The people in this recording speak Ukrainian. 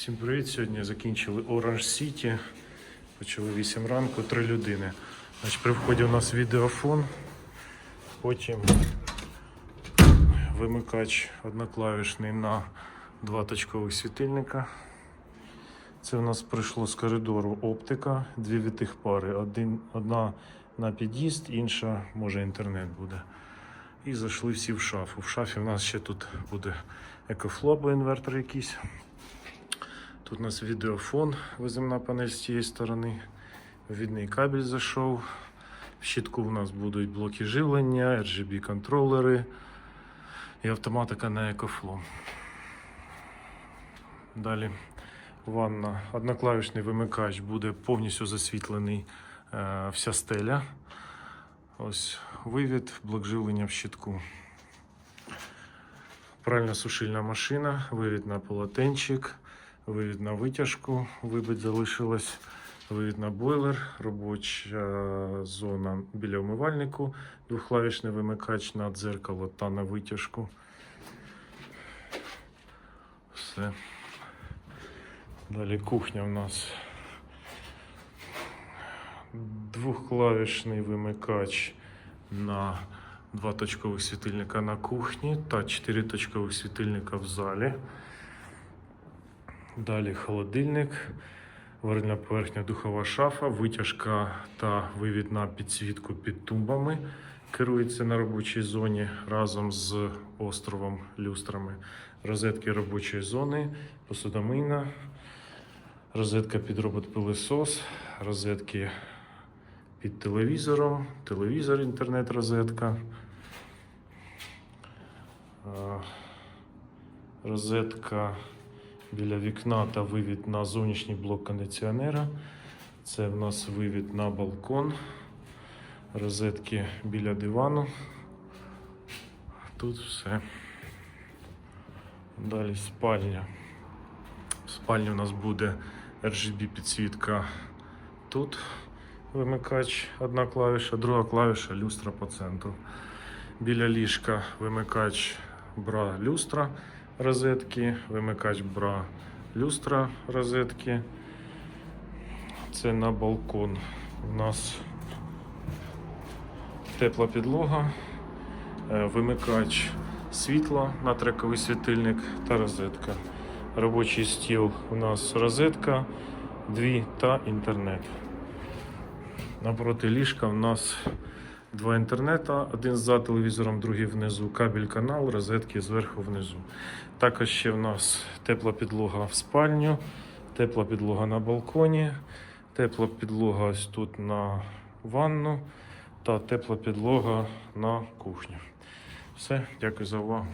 Всім привіт! Сьогодні закінчили Orange City. Почали 8 ранку, 3 людини. Значить, при вході у нас відеофон, потім вимикач одноклавішний на два точкових світильника. Це у нас прийшло з коридору оптика, дві витих пари. Один, одна на під'їзд, інша може інтернет буде. І зайшли всі в шафу. В шафі у нас ще тут буде екофло або інвертор якийсь. Тут у нас відеофон, виземна панель з цієї сторони. Відний кабель зайшов. В щитку у нас будуть блоки живлення, RGB контролери і автоматика на екофло. Далі ванна, одноклавішний вимикач буде повністю засвітлений е, вся стеля. Ось вивід, блок живлення в щитку. Пральна сушильна машина, вивід на полотенчик, вивід на витяжку, вибить залишилось, вивід на бойлер, робоча зона біля умивальнику, двохклавішний вимикач на дзеркало та на витяжку. Все. Далі кухня у нас. Двохклавішний вимикач на два точкових світильника на кухні та чотири точкових світильника в залі. Далі холодильник, варильна поверхня, духова шафа, витяжка та вивід на підсвітку під тумбами. Керується на робочій зоні разом з островом люстрами. Розетки робочої зони, посудомийна, розетка під робот-пилисос, розетки під телевізором, телевізор, інтернет-розетка. Розетка біля вікна та вивід на зовнішній блок кондиціонера. Це в нас вивід на балкон. Розетки біля дивану. Тут все. Далі спальня. В спальні у нас буде RGB підсвітка тут. Вимикач одна клавіша, друга клавіша люстра по центру. Біля ліжка вимикач бра люстра розетки, вимикач бра люстра розетки. Це на балкон. У нас тепла підлога, е, вимикач світла на трековий світильник та розетка. Робочий стіл у нас розетка, дві та інтернет. Напроти ліжка у нас два інтернета, один за телевізором, другий внизу, кабель канал, розетки зверху внизу. Також ще в нас тепла підлога в спальню, тепла підлога на балконі, тепла підлога ось тут на ванну та тепла підлога на кухню. Все, дякую за увагу.